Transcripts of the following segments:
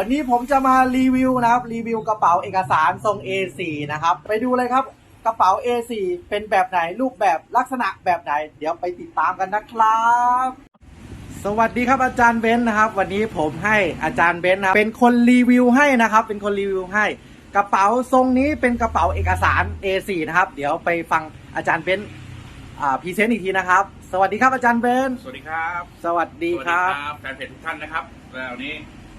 วันนี้ผมจะมารีวิวนะครับ รีวิวกระเป๋าเอกสารทรง A4 นะครับ ไปดูเลยครับกระเป๋า A4 เป็นแบบไหนรูปแบบลักษณะแบบไหน เดี๋ยวไปติดตามกันนะครับ สวัสดีครับอาจารย์เบนซ์นะครับ วันนี้ผมให้อาจารย์เบนซ์นะครับเป็นคนรีวิวให้นะครับ เป็นคนรีวิวให้ กระเป๋าทรงนี้เป็นกระเป๋าเอกสาร A4 นะครับ เดี๋ยวไปฟังอาจารย์เบนซ์อ่าพรีเซนต์อีกทีนะครับ สวัสดีครับอาจารย์เบนซ์สวัสดีครับ สวัสดีครับแฟนเพจทุกท่านนะครับแล้ววันนี้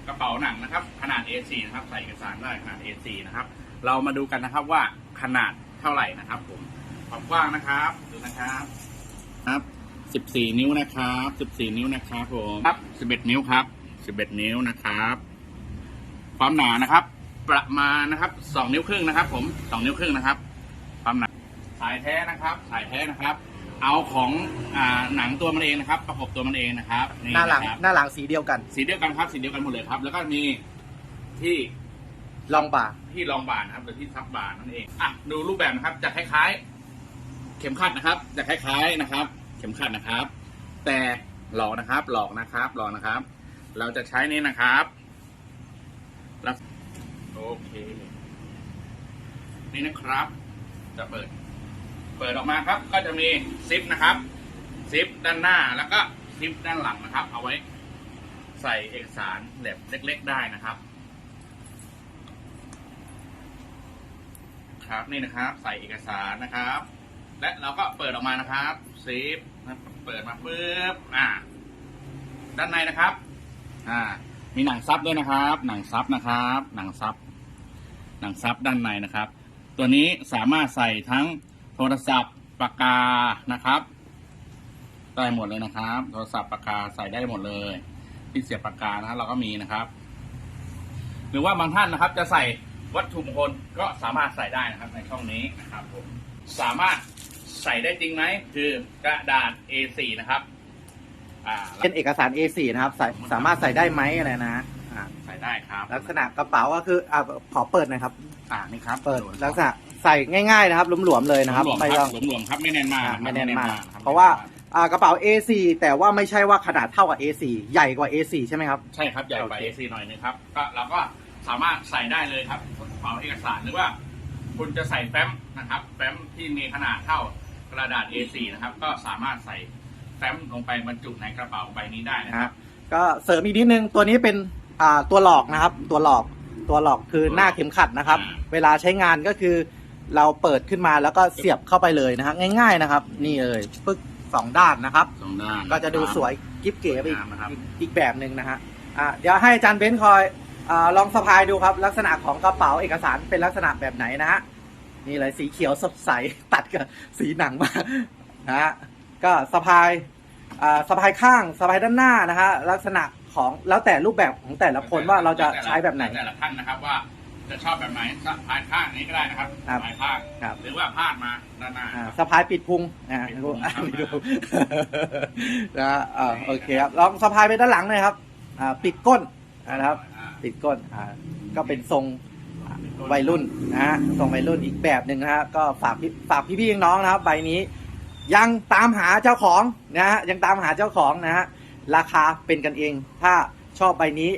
กระเป๋าหนังนะครับ ขนาด A4 นะครับ ใส่เอกสารได้ขนาด A4 นะครับ เรามาดูกันนะครับว่าขนาดเท่าไหร่นะครับ ผมความกว้างนะครับดูนะครับครับ 14 นิ้วนะครับ 14 นิ้วนะครับผมครับ 11 นิ้วครับ 11 นิ้วนะครับ ความหนานะครับ ประมาณนะครับ 2 นิ้วครึ่งนะครับ ผม 2 นิ้วครึ่งนะครับ ความหนาสายแท้นะครับ สายแท้นะครับ เอาของอ่าหนังตัวมันเองนะครับ ประกบตัวมันเองนะครับนี่หน้าหลังะครับหน้าหลังสีเดียวกันสีเดียวกันครับสีเดียวกันหมดเลยครับ แล้วก็มีที่ลองบ่าที่รองบานนะครับหรือที่ซับบานนั่นเองอะดูรูปแบบนะครับจะคล้ายๆ เข็มขัดนะครับจะคล้าย ๆนะครับ เข็มขัดนะครับ แต่หลอกนะครับ หลอกนะครับหลอกนะครับ เราจะใช้นี้นะครับแล้วโอเค นี่นะครับ จะเปิด เปิดออกมาครับ ก็จะมีซิปนะครับซิปด้านหน้าแล้วก็ซิปด้านหลังนะครับ เอาไว้ใส่เอกสารแบบเล็ก ๆ ได้นะครับ ครับนี่นะครับ ใส่เอกสารนะครับ และเราก็เปิดออกมานะครับซิปเปิดมาปุ๊บอ่า ด้านในนะครับ อ่า มีหนังซับด้วยนะครับ หนังซับนะครับ หนังซับหนังซับด้านในนะครับ ตัวนี้สามารถใส่ทั้ง โทรศัพท์ปากกานะครับ ได้หมดเลยนะครับ โทรศัพท์ปากกาใส่ได้หมดเลยที่เสียบปากกานะครับเราก็มีนะครับ หรือว่าบางท่านนะครับ จะใส่วัตถุมงคลก็สามารถใส่ได้นะครับ ในช่องนี้นะครับผมสามารถใส่ได้จริงไหมคือกระดาษ A4 นะครับอ่าเป็นเอกสาร A4 นะครับใส่สามารถใส่ได้ไหมอะไรนะอ่าใส่ได้ครับ ลักษณะกระเป๋าก็คืออ่าขอเปิดหนะครับ อ่านี่ครับ เปิดลักษณะ ใส่ง่ายๆนะครับหลวมๆเลยนะครับหลวมๆไม่คต้รัอบงหลวมๆครับไม่แน่นมากอ่าครับไม่แน่นมากคบเพราะว่าอ่ากระเป๋า A4 แต่ว่าไม่ใช่ว่าขนาดเท่ากับ A4 ใหญ่กว่า A4 ใช่ไหมครับ ใช่ครับใหญ่กว่า โอเค A4 หน่อยนึงครับก็เราก็สามารถใส่ได้เลยครับกระเป๋าเอกสารหรือว่า คุณจะใส่แฟ้มนะครับ แฟ้มที่มีขนาดเท่ากระดาษ A4 นะครับ ก็สามารถใส่แฟ้มลงไปบรรจุในกระเป๋าใบนี้ได้นะนะคฮะรับก็เสริมอีกนิดนึงตัวนี้เป็นอ่าตัวหลอกนะครับ ตัวหลอกตัวหลอกคือหน้าเข็มขัดนะครับ เวลาใช้งานก็คือ เราเปิดขึ้นมาแล้วก็เสียบเข้าไปเลยนะฮะง่าย ๆนะครับ นี่เลยปึ๊กสองด้านนะครับ สองด้าน ก็จะดูสวยกิ๊บเก๋ไปอีกสวยงามนะครับ อีกอีกแบบหนึ่งนะฮะอ่าเดี๋ยวให้อาจารย์เบนซ์คอยอาลองสะพายดูครับ ลักษณะของกระเป๋าเอกสารเป็นลักษณะแบบไหนนะฮะนี่เลยสีเขียวสดใส ตัดกับสีหนังมานะฮะก็สะพายอ่าสะพายข้างสะพายด้านหน้านะฮะลักษณะของแล้วแต่รูปแบบของแต่ละคนว่าเราจะใช้แบบไหน แต่ละท่านนะครับว่า จะชอบแบบไหนสะพายข้างนี้ก็ได้นะครับครับสะพายข้างครับ หรือว่าพาดมาด้านหน้าอ่าสะพายปิดพุงอ่าปิดไม่พุรู้งอ่าครับไม่รู้นะฮะอ่าโอเคครับลองสะพายไปด้านหลังหน่อยครับอ่าปิดก้นนะครับ อ่าปิดก้นอ่าก็เป็นทรงวัยรุ่นนะฮะทรงวัยรุ่นอีกแบบหนึ่งนะฮะก็ฝากพี่ฝากพี่ๆน้องๆนะครับใบนี้ ยังตามหาเจ้าของนะฮะยังตามหาเจ้าของนะฮะราคาเป็นกันเอง ถ้า ชอบใบนี้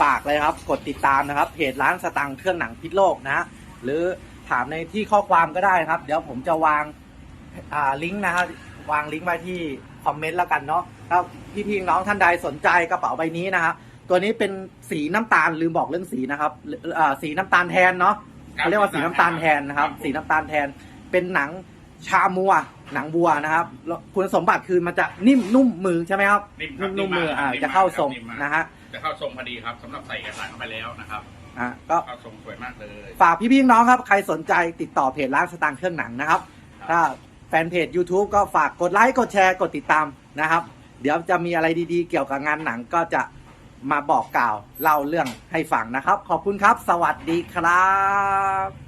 ฝากเลยครับ กดติดตามนะครับเพจร้านสตังค์เครื่องหนังพิษโลกนะหรือถามในที่ข้อความก็ได้ครับ เดี๋ยวผมจะวางอ่าลิงก์นะฮะวางลิงก์ไว้ที่คอมเมนต์แล้วกันเนาะถ้าพี่ๆน้องท่านใดสนใจกระเป๋าใบนี้นะครับตัวนี้เป็นสีน้ำตาลลืมบอกเรื่องสีนะครับสีน้ำตาลแทนเนาะเขาเรียกว่าสีน้ำตาลแทนนะครับ สีน้ำตาลแทนเป็นหนังชามัว หนังบัวนะครับแล้วคุณสมบัติคือมันจะนิ่มนุ่มมือใช่ไหมครับนิ่มครับนุ่มมือนิ่มมากอ่านิ่มมากจะเข้าทรงนิ่มมากนะฮะจะเข้าทรงพอดีครับสำหรับใส่เอกสารเข้าไปแล้วนะครับอ่าก็ เข้าทรงสวยมากเลย ฝากพี่ๆน้องครับ ใครสนใจติดต่อเพจร้านสตางค์เครื่องหนังนะครับ ถ้าแฟนเพจ YouTube ก็ฝากกดไลค์กดแชร์กดติดตามนะครับ เดี๋ยวจะมีอะไรดีๆ เกี่ยวกับงานหนังก็จะมาบอกกล่าวเล่าเรื่องให้ฟังนะครับ ขอบคุณครับ สวัสดีครับ